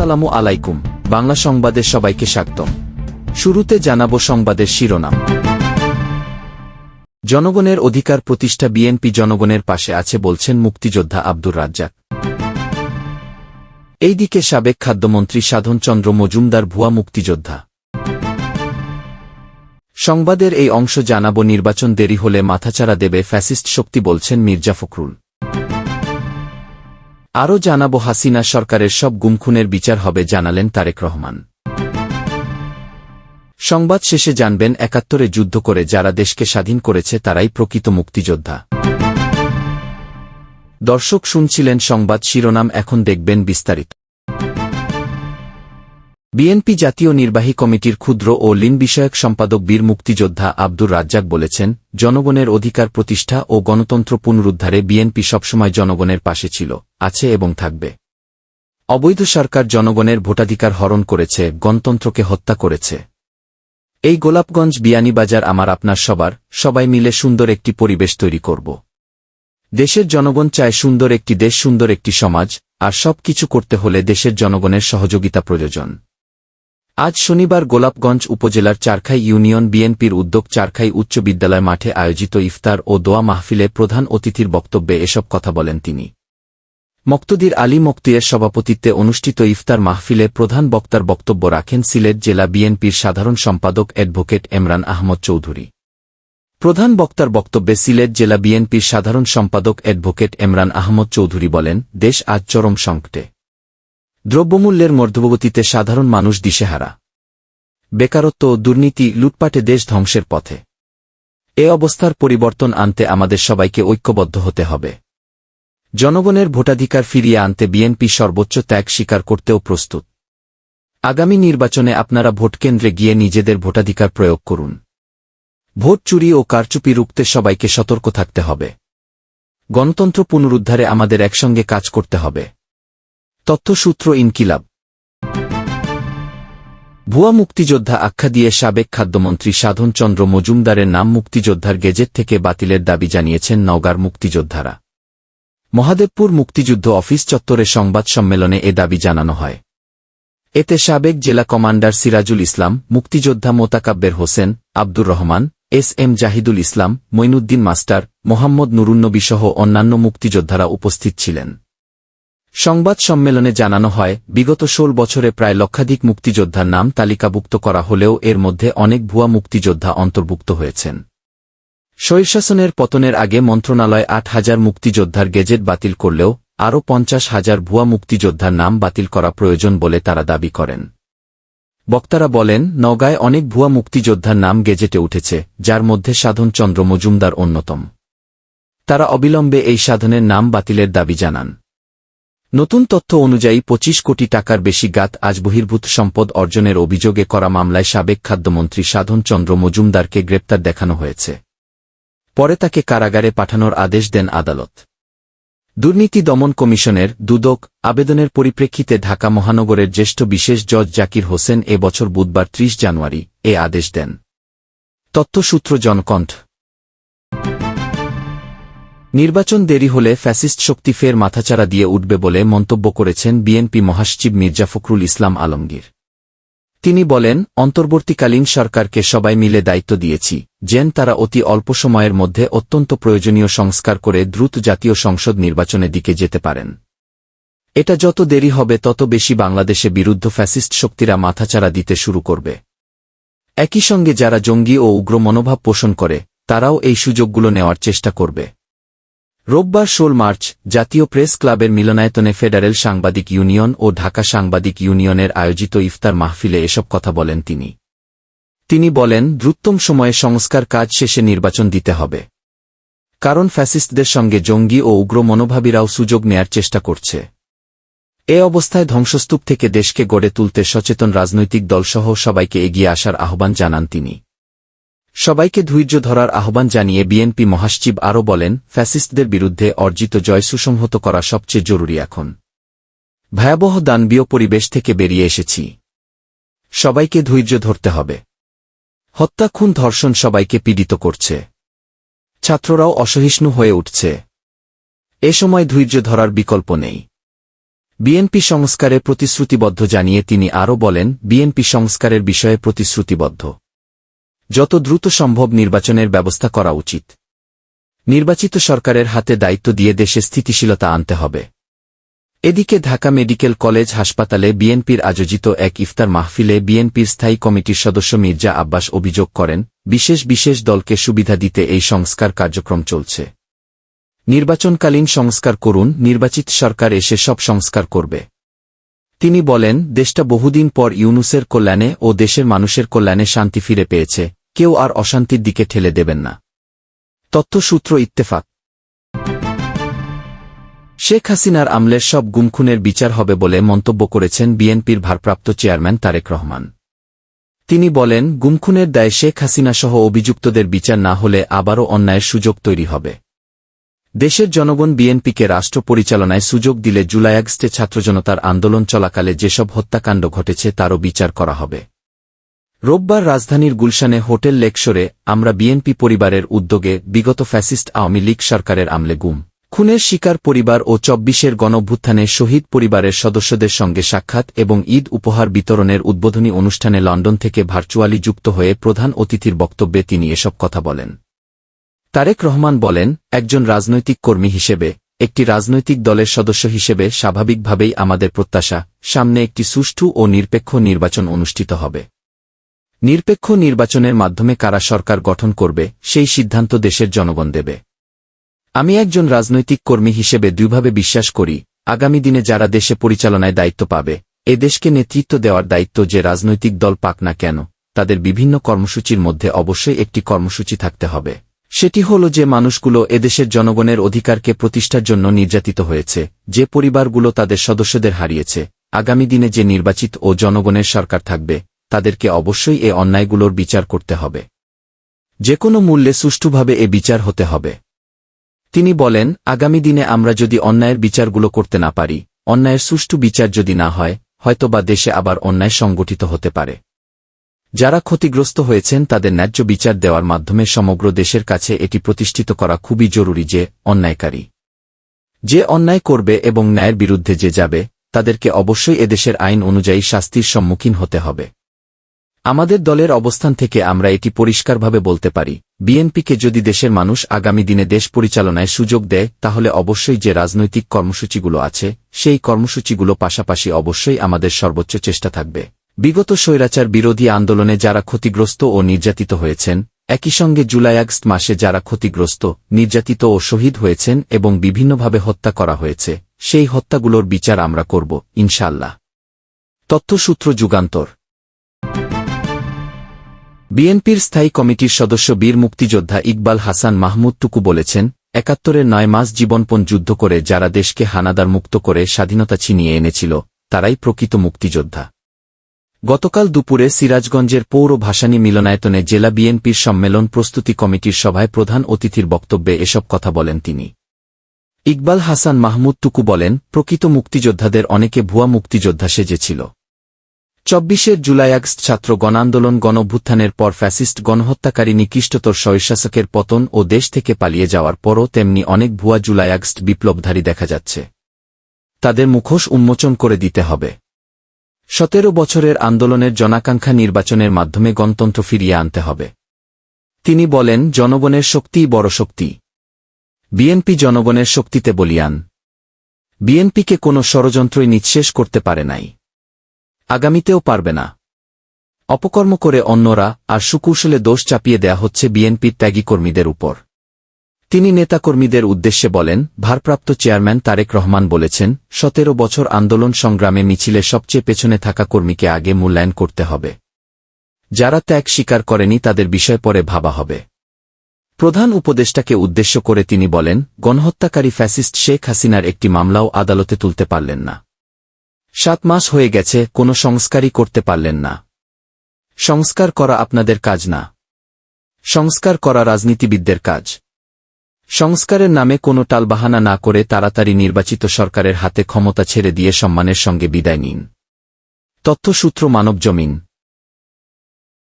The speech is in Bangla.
আসসালামু আলাইকুম, বাংলা সংবাদে সবাইকে স্বাগতম। শুরুতে জানাব সংবাদের শিরোনাম। জনগণের অধিকার প্রতিষ্ঠা বিএনপি জনগণের পাশে আছে বলছেন মুক্তিযোদ্ধা আব্দুর রাজ্জাক। এইদিকে সাবেক খাদ্যমন্ত্রী সাধনচন্দ্র মজুমদার ভুয়া মুক্তিযোদ্ধা। সংবাদের এই অংশ জানাব নির্বাচন দেরি হলে মাথাচাড়া দেবে ফ্যাসিস্ট শক্তি বলছেন মির্জা ফখরুল। আরও জানাব, হাসিনা সরকারের সব গুমখুনের বিচার হবে, জানালেন তারেক রহমান। সংবাদ শেষে জানবেন, একাত্তরে যুদ্ধ করে যারা দেশকে স্বাধীন করেছে, তারাই প্রকৃত মুক্তিযোদ্ধা। দর্শক শুনছিলেন সংবাদ শিরোনাম, এখন দেখবেন বিস্তারিত। বিএনপি জাতীয় নির্বাহী কমিটির ক্ষুদ্র ও লিন বিষয়ক সম্পাদক বীর মুক্তিযোদ্ধা আব্দুর রাজ্জাক বলেছেন, জনগণের অধিকার প্রতিষ্ঠা ও গণতন্ত্র পুনরুদ্ধারে বিএনপি সবসময় জনগণের পাশে ছিল, আছে এবং থাকবে। অবৈধ সরকার জনগণের ভোটাধিকার হরণ করেছে, গণতন্ত্রকে হত্যা করেছে। এই গোলাপগঞ্জ বিয়ানীবাজার আমার আপনার সবার, সবাই মিলে সুন্দর একটি পরিবেশ তৈরি করব। দেশের জনগণ চায় সুন্দর একটি দেশ, সুন্দর একটি সমাজ, আর সব কিছু করতে হলে দেশের জনগণের সহযোগিতা প্রয়োজন। আজ শনিবার গোলাপগঞ্জ উপজেলার চারখাই ইউনিয়ন বিএনপির উদ্যোগ চারখাই উচ্চ বিদ্যালয় মাঠে আয়োজিত ইফতার ও দোয়া মাহফিলে প্রধান অতিথির বক্তব্যে এসব কথা বলেন তিনি। মক্তদির আলী মক্তিয়ার সভাপতিত্বে অনুষ্ঠিত ইফতার মাহফিলে প্রধান বক্তার বক্তব্য রাখেন সিলেট জেলা বিএনপির সাধারণ সম্পাদক অ্যাডভোকেট এমরান আহমদ চৌধুরী। প্রধান বক্তার বক্তব্যে সিলেট জেলা বিএনপির সাধারণ সম্পাদক অ্যাডভোকেট এমরান আহমদ চৌধুরী বলেন, দেশ আজ চরম সংকটে। দ্রব্যমূল্যের মধ্যবগতিতে সাধারণ মানুষ দিশেহারা। বেকারত্ব দুর্নীতি লুটপাটে দেশ ধ্বংসের পথে। এ অবস্থার পরিবর্তন আনতে আমাদের সবাইকে ঐক্যবদ্ধ হতে হবে। জনগণের ভোটাধিকার ফিরিয়ে আনতে বিএনপি সর্বোচ্চ ত্যাগ স্বীকার করতেও প্রস্তুত। আগামী নির্বাচনে আপনারা ভোটকেন্দ্রে গিয়ে নিজেদের ভোটাধিকার প্রয়োগ করুন। ভোট চুরি ও কারচুপি রুখতে সবাইকে সতর্ক থাকতে হবে। গণতন্ত্র পুনরুদ্ধারে আমাদের একসঙ্গে কাজ করতে হবে। তথ্যসূত্র ইনকিলাব। ভুয়া মুক্তিযোদ্ধা আখ্যা দিয়ে সাবেক খাদ্যমন্ত্রী সাধনচন্দ্র মজুমদারের নাম মুক্তিযোদ্ধার গেজেট থেকে বাতিলের দাবি জানিয়েছেন নওগাঁর মুক্তিযোদ্ধারা। মহাদেবপুর মুক্তিযুদ্ধ অফিস চত্বরে সংবাদ সম্মেলনে এ দাবি জানানো হয়। এতে সাবেক জেলা কমান্ডার সিরাজুল ইসলাম, মুক্তিযোদ্ধা Motakabber Hossain, Abdur Rahman, S M Zahidul Islam Moinuddin master, Mohammad নুরুন্নবীসহ অন্যান্য মুক্তিযোদ্ধারা উপস্থিত ছিলেন। সংবাদ সম্মেলনে জানানো হয়, বিগত ষোল বছরে প্রায় লক্ষাধিক মুক্তিযোদ্ধার নাম তালিকাভুক্ত করা হলেও এর মধ্যে অনেক ভুয়া মুক্তিযোদ্ধা অন্তর্ভুক্ত হয়েছেন। স্বৈরশাসনের পতনের আগে মন্ত্রণালয় আট হাজার মুক্তিযোদ্ধার গেজেট বাতিল করলেও আরও পঞ্চাশ হাজার ভুয়া মুক্তিযোদ্ধার নাম বাতিল করা প্রয়োজন বলে তারা দাবি করেন। বক্তারা বলেন নগায় অনেক ভুয়া মুক্তিযোদ্ধার নাম গেজেটে উঠেছে, যার মধ্যে সাধনচন্দ্র মজুমদার অন্যতম। তারা অবিলম্বে এই সাধনের নাম বাতিলের দাবি জানান। নতুন তথ্য অনুযায়ী ২৫ কোটি টাকার বেশি গাত আজ বহির্ভূত সম্পদ অর্জনের অভিযোগে করা মামলায় সাবেক খাদ্যমন্ত্রী সাধনচন্দ্র মজুমদারকে গ্রেপ্তার দেখানো হয়েছে। পরে তাকে কারাগারে পাঠানোর আদেশ দেন আদালত। দুর্নীতি দমন কমিশনের দুদক আবেদনের পরিপ্রেক্ষিতে ঢাকা মহানগরের জ্যেষ্ঠ বিশেষ জজ জাকির হোসেন এ বছর বুধবার ৩০ জানুয়ারি এ আদেশ দেন। তথ্যসূত্র জনকণ্ঠ নির্বাচন দেরি হলে ফ্যাসিস্ট শক্তি ফের মাথাচাড়া দিয়ে উঠবে বলে মন্তব্য করেছেন বিএনপি মহাসচিব মির্জা ফখরুল ইসলাম আলমগীর। তিনি বলেন, অন্তর্বর্তীকালীন সরকারকে সবাই মিলে দায়িত্ব দিয়েছি, যেন তারা অতি অল্প সময়ের মধ্যে অত্যন্ত প্রয়োজনীয় সংস্কার করে দ্রুত জাতীয় সংসদ নির্বাচনের দিকে যেতে পারেন। এটা যত দেরি হবে তত বেশি বাংলাদেশে বিরুদ্ধ ফ্যাসিস্ট শক্তিরা মাথাচাড়া দিতে শুরু করবে। একই সঙ্গে যারা জঙ্গি ও উগ্র মনোভাব পোষণ করে, তারাও এই সুযোগগুলো নেওয়ার চেষ্টা করবে। রোববার ষোল মার্চ, জাতীয় প্রেস ক্লাবের মিলনায়তনে ফেডারেল সাংবাদিক ইউনিয়ন ও ঢাকা সাংবাদিক ইউনিয়নের আয়োজিত ইফতার মাহফিলে এসব কথা বলেন তিনি। তিনি বলেন, দ্রুততম সময়ে সংস্কার কাজ শেষে নির্বাচন দিতে হবে। কারণ ফ্যাসিস্টদের সঙ্গে জঙ্গি ও উগ্র মনোভাবীরাও সুযোগ নেয়ার চেষ্টা করছে। এ অবস্থায় ধ্বংসস্তূপ থেকে দেশকে গড়ে তুলতে সচেতন রাজনৈতিক দলসহ সবাইকে এগিয়ে আসার আহ্বান জানান তিনি। সবাইকে ধৈর্য ধরার আহ্বান জানিয়ে বিএনপি মহাসচিব আরও বলেন, ফ্যাসিস্টদের বিরুদ্ধে অর্জিত জয় সুসংহত করা সবচেয়ে জরুরি এখন। ভয়াবহ দানবীয় পরিবেশ থেকে বেরিয়ে এসেছি। সবাইকে ধৈর্য ধরতে হবে। হত্যা, খুন, ধর্ষণ সবাইকে পীড়িত করছে। ছাত্ররাও অসহিষ্ণু হয়ে উঠছে। এ সময় ধৈর্য ধরার বিকল্প নেই। বিএনপি সংস্কারে প্রতিশ্রুতিবদ্ধ জানিয়ে তিনি আরও বলেন, বিএনপি সংস্কারের বিষয়ে প্রতিশ্রুতিবদ্ধ। যত দ্রুত সম্ভব নির্বাচনের ব্যবস্থা করা উচিত। নির্বাচিত সরকারের হাতে দায়িত্ব দিয়ে দেশে স্থিতিশীলতা আনতে হবে। এদিকে ঢাকা মেডিকেল কলেজ হাসপাতালে বিএনপির আয়োজিত এক ইফতার মাহফিলে বিএনপির স্থায়ী কমিটির সদস্য মির্জা আব্বাস অভিযোগ করেন, বিশেষ বিশেষ দলকে সুবিধা দিতে এই সংস্কার কার্যক্রম চলছে। নির্বাচনকালীন সংস্কার করুন, নির্বাচিত সরকার এসে সব সংস্কার করবে। তিনি বলেন, দেশটা বহুদিন পর ইউনুসের কল্যাণে ও দেশের মানুষের কল্যাণে শান্তি ফিরে পেয়েছে কেউ আর অশান্তির দিকে ঠেলে দেবেন না। তথ্যসূত্র ইত্তেফাক। শেখ হাসিনার আমলের সব গুমখুনের বিচার হবে বলে মন্তব্য করেছেন বিএনপির ভারপ্রাপ্ত চেয়ারম্যান তারেক রহমান। তিনি বলেন, গুমখুনের দায়ে শেখ হাসিনা সহ অভিযুক্তদের বিচার না হলে আবারও অন্যায়ের সুযোগ তৈরি হবে। দেশের জনগণ বিএনপিকে রাষ্ট্র পরিচালনায় সুযোগ দিলে জুলাই আগস্টে ছাত্রজনতার আন্দোলন চলাকালে যেসব হত্যাকাণ্ড ঘটেছে তারও বিচার করা হবে। রোববার রাজধানীর গুলশানে হোটেল লেকশোরে আমরা বিএনপি পরিবারের উদ্যোগে বিগত ফ্যাসিস্ট আওয়ামী লীগ সরকারের আমলে গুম। খুনের শিকার পরিবার ও চব্বিশের গণভ্যুত্থানে শহীদ পরিবারের সদস্যদের সঙ্গে সাক্ষাৎ এবং ঈদ উপহার বিতরণের উদ্বোধনী অনুষ্ঠানে লন্ডন থেকে ভার্চুয়ালি যুক্ত হয়ে প্রধান অতিথির বক্তব্যে তিনি এসব কথা বলেন। তারেক রহমান বলেন, একজন রাজনৈতিক কর্মী হিসেবে, একটি রাজনৈতিক দলের সদস্য হিসেবে স্বাভাবিকভাবেই আমাদের প্রত্যাশা, সামনে একটি সুষ্ঠু ও নিরপেক্ষ নির্বাচন অনুষ্ঠিত হবে। নিরপেক্ষ নির্বাচনের মাধ্যমে কারা সরকার গঠন করবে, সেই সিদ্ধান্ত দেশের জনগণ দেবে। আমি একজন রাজনৈতিক কর্মী হিসেবে দুইভাবে বিশ্বাস করি, আগামী দিনে যারা দেশে পরিচালনায় দায়িত্ব পাবে, এ দেশকে নেতৃত্ব দেওয়ার দায়িত্ব যে রাজনৈতিক দল পাক না কেন, তাদের বিভিন্ন কর্মসূচির মধ্যে অবশ্যই একটি কর্মসূচি থাকতে হবে। সেটি হল যে মানুষগুলো এদেশের জনগণের অধিকারকে প্রতিষ্ঠার জন্য নির্যাতিত হয়েছে, যে পরিবারগুলো তাদের সদস্যদের হারিয়েছে, আগামী দিনে যে নির্বাচিত ও জনগণের সরকার থাকবে তাদেরকে অবশ্যই এ অন্যায়গুলোর বিচার করতে হবে। যে কোনো মূল্যে সুষ্ঠুভাবে এ বিচার হতে হবে। তিনি বলেন, আগামী দিনে আমরা যদি অন্যায়ের বিচারগুলো করতে না পারি, অন্যায়ের সুষ্ঠু বিচার যদি না হয়, হয়তোবা দেশে আবার অন্যায় সংগঠিত হতে পারে। যারা ক্ষতিগ্রস্ত হয়েছেন তাদের ন্যায্য বিচার দেওয়ার মাধ্যমে সমগ্র দেশের কাছে এটি প্রতিষ্ঠিত করা খুবই জরুরি যে, অন্যায়কারী। যে অন্যায় করবে এবং ন্যায়ের বিরুদ্ধে যে যাবে, তাদেরকে অবশ্যই এদেশের আইন অনুযায়ী শাস্তির সম্মুখীন হতে হবে। আমাদের দলের অবস্থান থেকে আমরা এটি পরিষ্কারভাবে বলতে পারি। বিএনপিকে যদি দেশের মানুষ আগামী দিনে দেশ পরিচালনায় সুযোগ দেয়, তাহলে অবশ্যই যে রাজনৈতিক কর্মসূচিগুলো আছে, সেই কর্মসূচিগুলো পাশাপাশি অবশ্যই আমাদের সর্বোচ্চ চেষ্টা থাকবে। বিগত স্বৈরাচার বিরোধী আন্দোলনে যারা ক্ষতিগ্রস্ত ও নির্যাতিত হয়েছেন, একই সঙ্গে জুলাই আগস্ট মাসে যারা ক্ষতিগ্রস্ত, নির্যাতিত ও শহীদ হয়েছেন এবং বিভিন্নভাবে হত্যা করা হয়েছে, সেই হত্যাগুলোর বিচার আমরা করব ইনশাল্লাহ তথ্যসূত্র যুগান্তর বিএনপির স্থায়ী কমিটির সদস্য বীর মুক্তিযোদ্ধা ইকবাল হাসান মাহমুদ টুকু বলেছেন, একাত্তরের নয় মাস জীবনপণ যুদ্ধ করে যারা দেশকে হানাদার মুক্ত করে স্বাধীনতা ছিনিয়ে এনেছিল, তারাই প্রকৃত মুক্তিযোদ্ধা। গতকাল দুপুরে সিরাজগঞ্জের পৌর ভাসানী মিলনায়তনে জেলা বিএনপির সম্মেলন প্রস্তুতি কমিটির সভায় প্রধান অতিথির বক্তব্যে এসব কথা বলেন তিনি। ইকবাল হাসান মাহমুদ টুকু বলেন, প্রকৃত মুক্তিযোদ্ধাদের অনেকে ভুয়া মুক্তিযোদ্ধা সেজেছিল। চব্বিশের জুলাই ছাত্র গণান্দোলন গণভ্যুত্থানের পর ফ্যাসিস্ট গণহত্যাকারী নিকৃষ্টতর স্বৈরশাসকের পতন ও দেশ থেকে পালিয়ে যাওয়ার পরও তেমনি অনেক ভুয়া জুলাই বিপ্লবধারী দেখা যাচ্ছে। তাদের মুখোশ উন্মোচন করে দিতে হবে। সতেরো বছরের আন্দোলনের জনাকাঙ্ক্ষা নির্বাচনের মাধ্যমে গণতন্ত্র ফিরিয়ে আনতে হবে। তিনি বলেন, জনগণের শক্তিই বড় শক্তি। বিএনপি জনগণের শক্তিতে বলিয়ান। বিএনপিকে কোনো ষড়যন্ত্রই নিঃশেষ করতে পারে নাই। আগামীতেও পারবে না। অপকর্ম করে অন্যরা আর সুকৌশলে দোষ চাপিয়ে দেয়া হচ্ছে বিএনপির ত্যাগী কর্মীদের উপর। তিনি নেতাকর্মীদের উদ্দেশ্যে বলেন, ভারপ্রাপ্ত চেয়ারম্যান তারেক রহমান বলেছেন, সতেরো বছর আন্দোলন সংগ্রামে মিছিলে সবচেয়ে পেছনে থাকা কর্মীকে আগে মূল্যায়ন করতে হবে। যারা ত্যাগ স্বীকার করেনি তাদের বিষয় পরে ভাবা হবে। প্রধান উপদেষ্টাকে উদ্দেশ্য করে তিনি বলেন, গণহত্যাকারী ফ্যাসিস্ট শেখ হাসিনার একটি মামলাও আদালতে তুলতে পারলেন না। সাত মাস হয়ে গেছে, কোনো সংস্কারই করতে পারলেন না। সংস্কার করা আপনাদের কাজ না। সংস্কার করা রাজনীতিবিদদের কাজ। সংস্কারের নামে কোনো টালবাহানা না করে তাড়াতাড়ি নির্বাচিত সরকারের হাতে ক্ষমতা ছেড়ে দিয়ে সম্মানের সঙ্গে বিদায় নিন। তথ্যসূত্র মানব জমিন